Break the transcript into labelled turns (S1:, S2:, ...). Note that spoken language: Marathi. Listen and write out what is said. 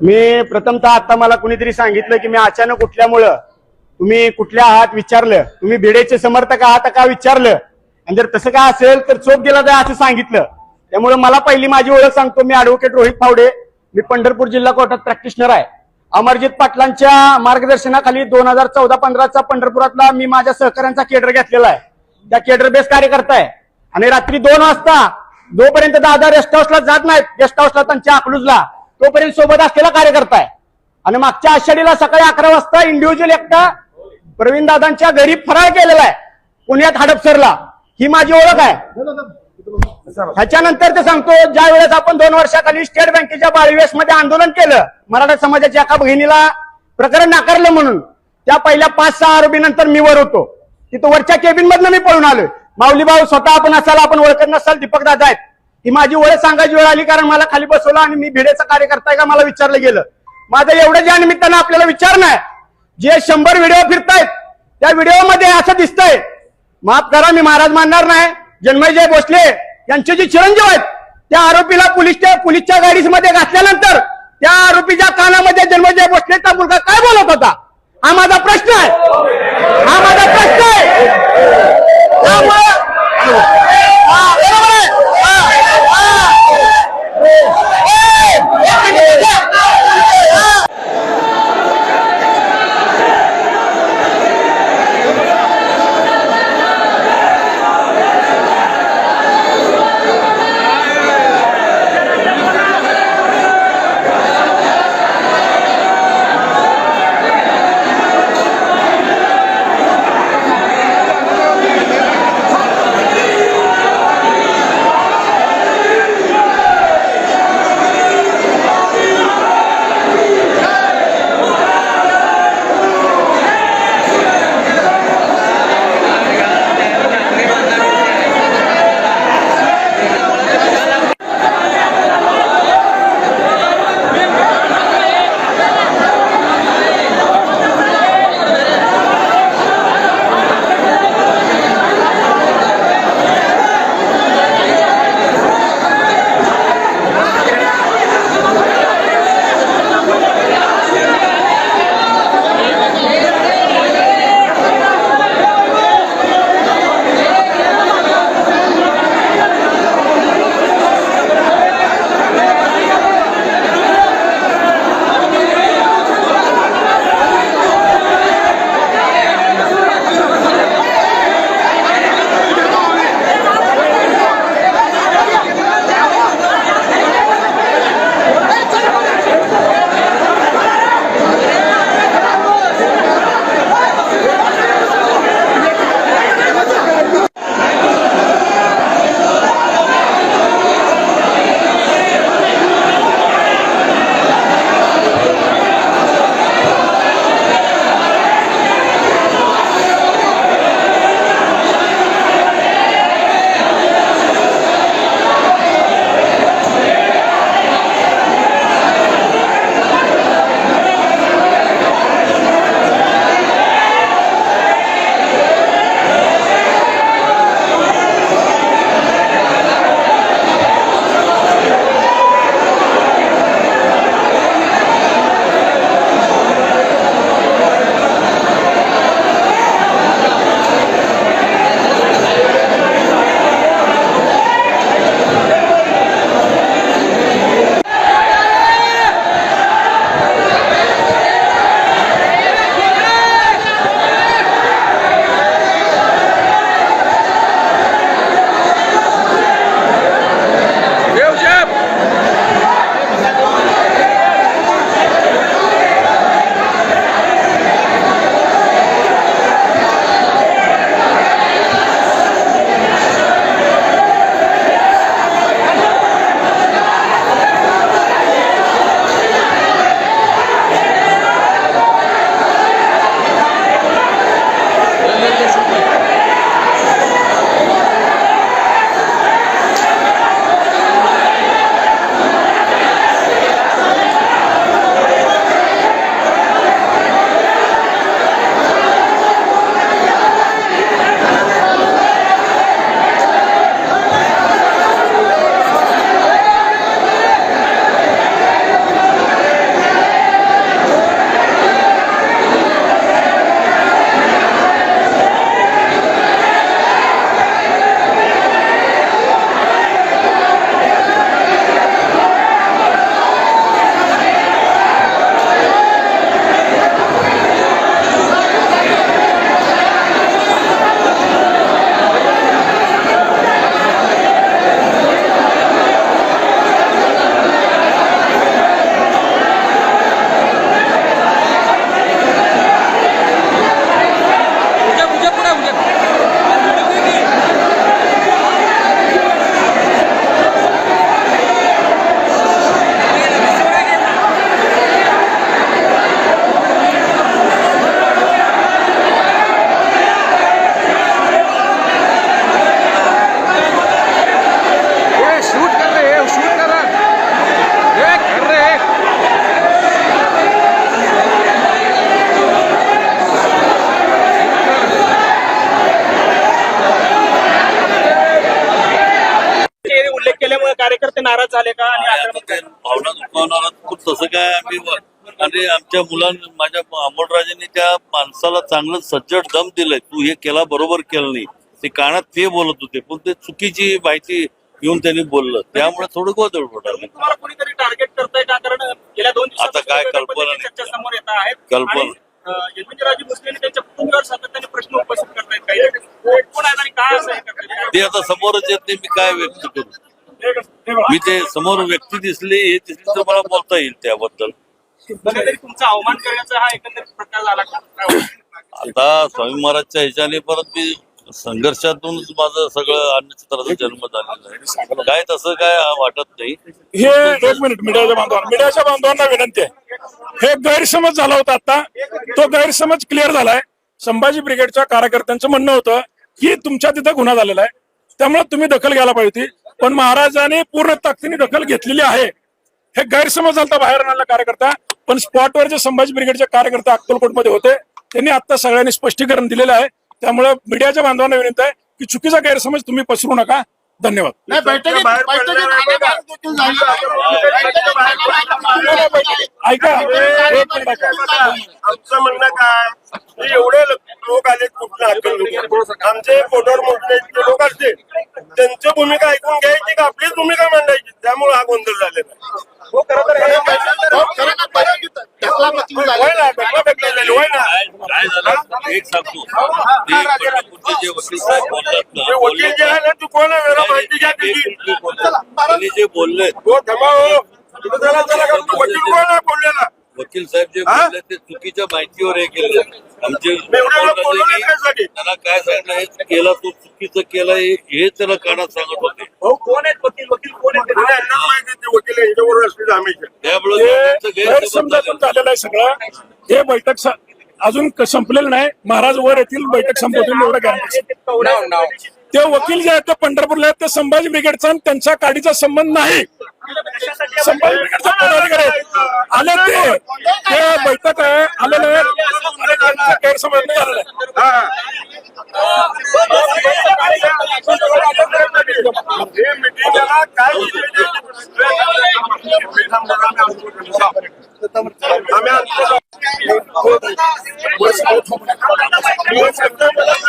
S1: मी प्रथमतः आता मला कुणीतरी सांगितलं की मी अचानक उठल्यामुळं तुम्ही कुठल्या आहात विचारलं. तुम्ही भिडेचे समर्थक आहात का विचारलं. आणि जर तसं काय असेल तर चोप गेला जाय असं सांगितलं. त्यामुळे मला पहिली माझी ओळख सांगतो मी ऍडव्होकेट रोहित फावडे. मी पंढरपूर जिल्हा कोर्टात प्रॅक्टिशनर आहे. अमरजित पाटलांच्या मार्गदर्शनाखाली दोन हजार चौदा पंधराचा पंढरपुरातला मी माझ्या सहकाऱ्यांचा केडर घेतलेला आहे. त्या केडर बेस कार्यकर्ता आहे. आणि रात्री दोन वाजता जोपर्यंत दादा रेस्ट हाऊसला जात नाहीत गेस्ट हाऊसला त्यांच्या अकलूजला तोपर्यंत सोबत असलेला कार्यकर्ता आहे. आणि मागच्या आषाढीला सकाळी अकरा वाजता इंडिव्हिज्युअल एकटा प्रवीण दादांच्या घरी फराळ केलेला आहे. पुण्यात हडपसरला. ही माझी ओळख आहे. ह्याच्यानंतर ते सांगतो ज्या वेळेस आपण दोन वर्षाखाली स्टेट बँकेच्या बाळीवेस मध्ये आंदोलन केलं मराठा समाजाच्या एका बहिणीला प्रकरण नाकारलं म्हणून त्या पहिल्या पाच सहा आरोपीनंतर मी वर होतो. तिथं वरच्या केबिन मधनं मी पळून आलोय. माऊली भाऊ स्वतः आपण असाल आपण ओळखत नसाल दीपक दादा आहेत. ही माझी ओळख सांगायची वेळ आली कारण मला खाली बसवलं आणि मी भिडेचा कार्यकर्ता आहे का मला विचारलं गेलं. माझं एवढं ज्या निमित्तानं आपल्याला विचारणं आहे जे शंभर व्हिडिओ फिरतायत त्या व्हिडिओमध्ये असं दिसतंय माफ करा मी महाराज मानणार नाही. जन्मयजय भोसले यांचे जे चिरंजीव आहेत त्या आरोपीला पोलीसच्या पोलीसच्या गाडीमध्ये घातल्यानंतर त्या आरोपीच्या कानामध्ये जन्मजय भोसलेचा मुलगा काय बोलत होता? हा माझा प्रश्न आहे. हा माझा प्रश्न आहे.
S2: झाले का? आणि आक्रमक?
S3: भावना दुखावणार पण तसं काय आम्ही आणि आमच्या मुलांनी माझ्या अमोलराजेंनी त्या माणसाला चांगलं सज्जड दम दिलंय. तू हे केला बरोबर केलं नाही. ते कानात ते बोलत होते. पण ते चुकीची माहिती घेऊन त्यांनी बोललं. त्यामुळे थोडं गोंधळ उडालं
S2: तुम्हाला कोणीतरी टार्गेट करताय का? कारण गेल्या दोन
S3: आता काय कल्पना नाही.
S2: चर्चा समोर येत आहेत.
S3: कल्पना.
S2: आणि, अं, यशवंतरावजी भोसले आणि त्यांच्या कुटुंबावर सातत्याने प्रश्न उपस्थित करतायत. काही कोण आहेत आणि काय असं हे करतायत?
S3: ते आता समोरच येत नाही. मी काय व्यक्त करू? मी ते समोर व्यक्ती दिसली हे दिसली तर मला बोलता येईल त्याबद्दल.
S2: तुमचा अवमान करण्याचा हा एकंदरीत प्रकार झाला का?
S3: आता स्वामी महाराजच्या ह्याच्याने परत मी संघर्षातूनच माझं सगळं अन्नचित्राचा जन्म झालेला आहे. काय तसं काय वाटत नाही.
S4: हे एक मिनिट मीडियाच्या बांधवांना मीडियाच्या बांधवांना विनंती आहे. हे गैरसमज झाला होता आता. तो गैरसमज क्लिअर झालाय. संभाजी ब्रिगेडच्या कार्यकर्त्यांचं म्हणणं होतं की तुमच्या तिथं गुन्हा झालेला आहे. त्यामुळे तुम्ही दखल घ्यायला पाहिजे होती. पण महाराजाने पूर्ण ताकदीने दखल घेतलेली आहे. हे गैरसमज झाला बाहेर आणला कार्यकर्ता पण स्पॉटवर जे संभाजी ब्रिगेडचे कार्यकर्ते अक्कलकोटमध्ये होते त्यांनी आता सगळ्यांनी स्पष्टीकरण दिलेलं आहे. त्यामुळे मीडियाच्या बांधवांना विनंती आहे की चुकीचा गैरसमज तुम्ही पसरू नका. धन्यवाद.
S5: नाही बैठकीत
S4: ऐका.
S6: आमचं म्हणणं काय? एवढे लोक आले कुठलं अक्कल आमचे फोटोवर मोठे लोक असते त्यांची भूमिका ऐकून घ्यायची का? आपलीच भूमिका मांडायची. त्यामुळे हा गोंधळ झालेला.
S2: हो खरं तर
S3: एक सांगतो. जे वकील साहेब बोलतात ना
S6: हे वकील जे आहे ना तू कोण आहे जरा माहिती घ्या
S3: एक
S6: त्याची
S3: मिनिट बोलतो. त्यांनी जे बोलले
S6: हो थांबा हो. तुम्ही जरा जरा का तू वकील कोण आहे बोललेला?
S3: वकील साहेब जे
S6: हा?
S3: बोलले ते चुकीच्या माहितीवर हे केले आमचे
S6: त्यासाठी.
S3: त्यांना काय सांगितलं हे केलं तू चुकीचं केलं हे हे त्याला कानात सांगत होते.
S2: हो कोण आहेत वकील? वकील कोण आहेत?
S6: आणि यांना माहिती आहे ते वकील हमेशा
S3: त्यामुळे
S4: हे
S3: त्यांचं गैरसमज
S4: गैरसमजातून
S3: झालेलं.
S4: झालेलं आहे सगळं. हे बैठक स- अजून संपलेलं नाही. महाराज वर येतील बैठक संपवतील एवढं गॅरंटी ते वकील जे आहेत ते पंढरपूरला आहेत ते संभाजी ब्रिगेडचा आणि त्यांच्या काडीचा संबंध नाही. संभाजी ब्रिगेडचा पदाधिकारी आहेत. आले ते. बैठक आहे. आलेले आहेत गैरसमज नाही झालेला आहे.
S6: हे मिटिंगला